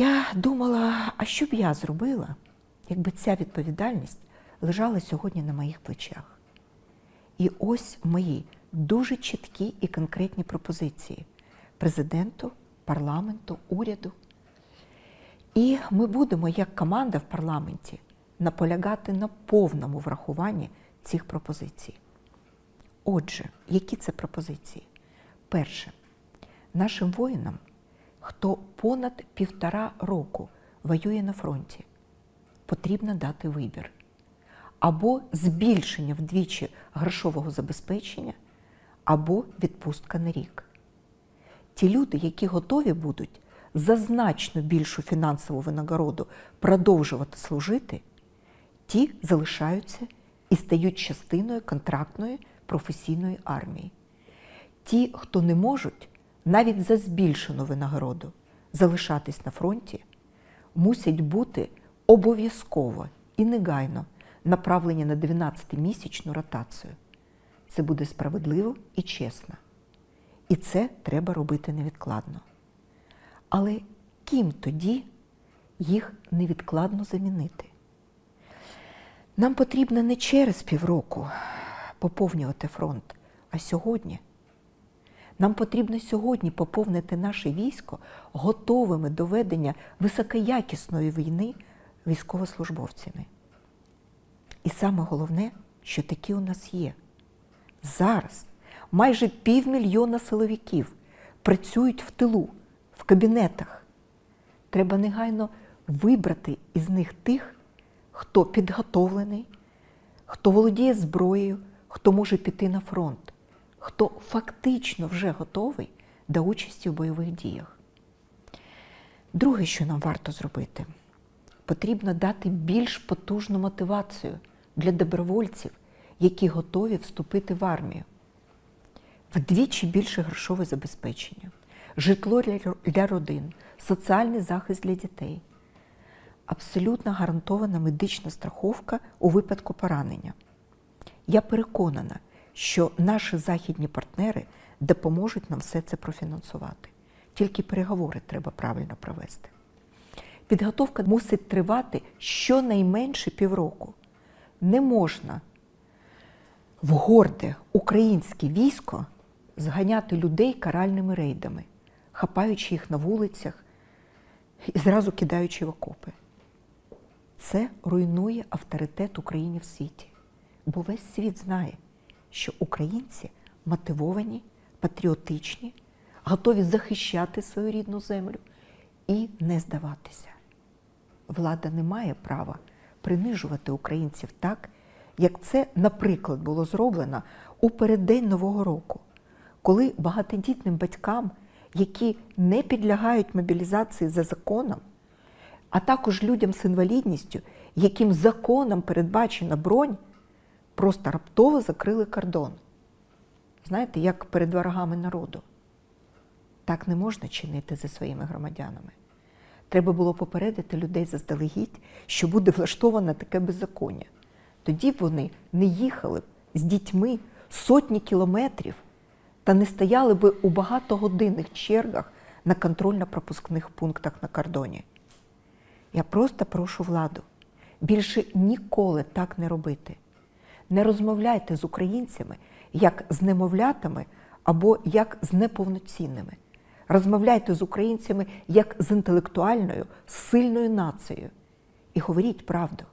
Я думала, а що б я зробила, якби ця відповідальність лежала сьогодні на моїх плечах. І ось мої дуже чіткі і конкретні пропозиції президенту, парламенту, уряду. І ми будемо, як команда в парламенті, наполягати на повному врахуванні цих пропозицій. Отже, які це пропозиції? Перше, нашим воїнам, хто понад півтора року воює на фронті, потрібно дати вибір або збільшення вдвічі грошового забезпечення, або відпустка на рік. Ті люди, які готові будуть за значно більшу фінансову винагороду продовжувати служити, ті залишаються і стають частиною контрактної професійної армії. Ті, хто не можуть навіть за збільшену винагороду залишатись на фронті, мусять бути обов'язково і негайно направлені на 12-місячну ротацію. Це буде справедливо і чесно. І це треба робити невідкладно. Але ким тоді їх невідкладно замінити? Нам потрібно не через півроку поповнювати фронт, а сьогодні. Нам потрібно сьогодні поповнити наше військо готовими до ведення високоякісної війни військовослужбовцями. І саме головне, що такі у нас є. Зараз майже півмільйона силовиків працюють в тилу, в кабінетах. Треба негайно вибрати із них тих, хто підготовлений, хто володіє зброєю, хто може піти на фронт, хто фактично вже готовий до участі в бойових діях. Друге, що нам варто зробити, потрібно дати більш потужну мотивацію для добровольців, які готові вступити в армію. Вдвічі більше грошове забезпечення, житло для- родин, соціальний захист для дітей, абсолютно гарантована медична страховка у випадку поранення. Я переконана, що наші західні партнери допоможуть нам все це профінансувати. Тільки переговори треба правильно провести. Підготовка мусить тривати щонайменше півроку. Не можна в горде українське військо зганяти людей каральними рейдами, хапаючи їх на вулицях і зразу кидаючи в окопи. Це руйнує авторитет України в світі. Бо весь світ знає, що українці мотивовані, патріотичні, готові захищати свою рідну землю і не здаватися. Влада не має права принижувати українців так, як це, наприклад, було зроблено у переддень Нового року, коли багатодітним батькам, які не підлягають мобілізації за законом, а також людям з інвалідністю, яким законом передбачена бронь, просто раптово закрили кордон. Знаєте, як перед ворогами народу. Так не можна чинити зі своїми громадянами. Треба було попередити людей заздалегідь, що буде влаштоване таке беззаконня. Тоді б вони не їхали б з дітьми сотні кілометрів та не стояли би у багатогодинних чергах на контрольно-пропускних пунктах на кордоні. Я просто прошу владу більше ніколи так не робити. Не розмовляйте з українцями як з немовлятами або як з неповноцінними. Розмовляйте з українцями як з інтелектуальною, сильною нацією. І говоріть правду.